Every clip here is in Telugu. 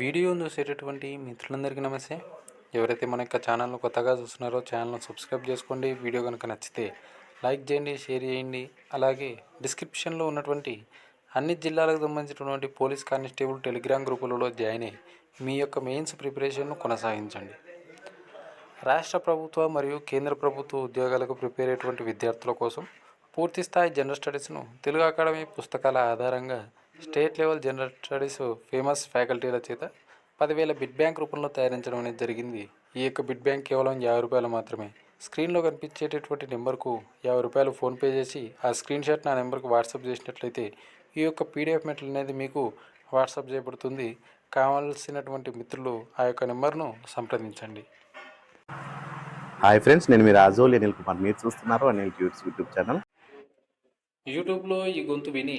వీడియో చూసేటటువంటి మిత్రులందరికీ నమస్తే. ఎవరైతే మన యొక్క ఛానల్ను కొత్తగా చూస్తున్నారో ఛానల్ను సబ్స్క్రైబ్ చేసుకోండి. వీడియో కనుక నచ్చితే లైక్ చేయండి షేర్ చేయండి. అలాగే డిస్క్రిప్షన్లో ఉన్నటువంటి అన్ని జిల్లాలకు సంబంధించినటువంటి పోలీస్ కానిస్టేబుల్ టెలిగ్రామ్ గ్రూపులలో జాయిన్ అయ్యి మీ యొక్క మెయిన్స్ ప్రిపరేషన్ను కొనసాగించండి. రాష్ట్ర ప్రభుత్వ మరియు కేంద్ర ప్రభుత్వ ఉద్యోగాలకు ప్రిపేర్ అయ్యేటువంటి విద్యార్థుల కోసం పూర్తి స్థాయి జనరల్ స్టడీస్ను తెలుగు అకాడమీ పుస్తకాల ఆధారంగా state level general studies famous ఫ్యాకల్టీల చేత పదివేల బిడ్ బ్యాంక్ రూపంలో తయారించడం అనేది జరిగింది. ఈ యొక్క బిడ్ బ్యాంక్ కేవలం యాభై రూపాయలు మాత్రమే. స్క్రీన్లో కనిపించేటటువంటి నెంబర్కు యాభై రూపాయలు ఫోన్పే చేసి ఆ స్క్రీన్ షాట్ నా నెంబర్కి వాట్సాప్ చేసినట్లయితే ఈ యొక్క పీడిఎఫ్ మెటీరియల్ అనేది మీకు వాట్సాప్ చేయబడుతుంది. కావాల్సినటువంటి మిత్రులు ఆ యొక్క నెంబర్ను సంప్రదించండి. హాయ్ ఫ్రెండ్స్ నేను మీ రాజోలి అనిల్ కుమార్. మీరు చూస్తున్నారు అనిల్ ట్యూట్స్ యూట్యూబ్ ఛానల్. యూట్యూబ్లో ఈ గొంతు విని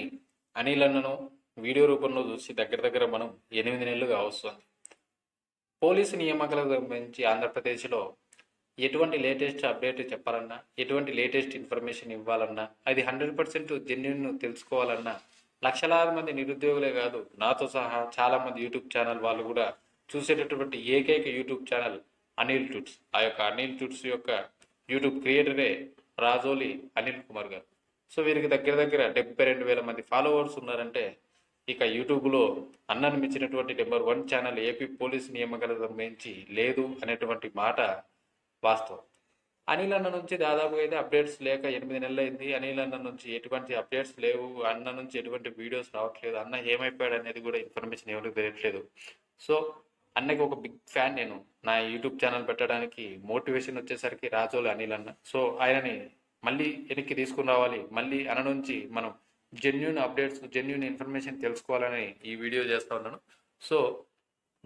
అనిల్ అన్నను వీడియో రూపంలో చూసి దగ్గర దగ్గర మనం ఎనిమిది నెలలుగా వస్తుంది పోలీసు నియామకాలకు సంబంధించి ఆంధ్రప్రదేశ్లో ఎటువంటి లేటెస్ట్ అప్డేట్ చెప్పాలన్నా ఎటువంటి లేటెస్ట్ ఇన్ఫర్మేషన్ ఇవ్వాలన్నా అది హండ్రెడ్ పర్సెంట్ జెన్యున్ తెలుసుకోవాలన్నా లక్షలాది మంది నిరుద్యోగులే కాదు నాతో సహా చాలామంది యూట్యూబ్ ఛానల్ వాళ్ళు కూడా చూసేటటువంటి ఏకైక యూట్యూబ్ ఛానల్ అనిల్ ట్యూట్స్ ఆ యొక్క అనిల్ ట్యూట్స్ యొక్క యూట్యూబ్ క్రియేటరే రాజోలి అనిల్ కుమార్ గారు. సో వీరికి దగ్గర దగ్గర డెబ్బై రెండు వేల మంది ఫాలోవర్స్ ఉన్నారంటే ఇక యూట్యూబ్లో అన్నను మించినటువంటి number one channel AP police నియామకాలకు మించి లేదు అనేటువంటి మాట వాస్తవం. అనిల్ అన్న నుంచి దాదాపు అయితే అప్డేట్స్ లేక ఎనిమిది నెలలు అయింది అనిల్ అన్న నుంచి ఎటువంటి అప్డేట్స్ లేవు. అన్న నుంచి ఎటువంటి వీడియోస్ రావట్లేదు. అన్న ఏమైపోయాడు అనేది కూడా ఇన్ఫర్మేషన్ ఎవరికి తెలియట్లేదు. సో అన్నకి ఒక బిగ్ ఫ్యాన్ నేను. నా యూట్యూబ్ ఛానల్ పెట్టడానికి మోటివేషన్ వచ్చేసరికి రాజోలు అనిల్ అన్న. సో ఆయనని మళ్ళీ వెనక్కి తీసుకుని రావాలి మళ్ళీ అన నుంచి మనం జెన్యున్ అప్డేట్స్ జెన్యున్ ఇన్ఫర్మేషన్ తెలుసుకోవాలని ఈ వీడియో చేస్తూ ఉన్నాను. సో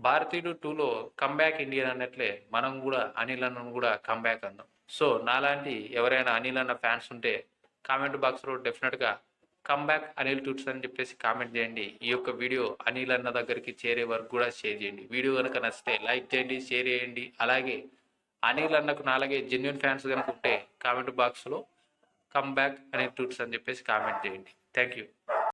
భారతీయుడు టూలో కమ్బ్యాక్ ఇండియన్ అన్నట్లే మనం కూడా అనిల్ అన్నను కూడా కమ్బ్యాక్ అందాం. సో నాలాంటి ఎవరైనా అనిల్ అన్న ఫ్యాన్స్ ఉంటే కామెంట్ బాక్స్లో డెఫినెట్గా కమ్బ్యాక్ అనిల్ టూట్స్ అని చెప్పేసి కామెంట్ చేయండి. ఈ యొక్క వీడియో అనిల్ అన్న దగ్గరికి చేరే వరకు కూడా షేర్ చేయండి. వీడియో కనుక నచ్చితే లైక్ చేయండి షేర్ చేయండి. అలాగే అనిల్ అన్నకు నాలాగే జెన్యున్ ఫ్యాన్స్ కనుక ఉంటే కామెంట్ బాక్స్లో కమ్ బ్యాక్ అనే ట్వీట్స్ అని చెప్పేసి కామెంట్ చేయండి. Thank you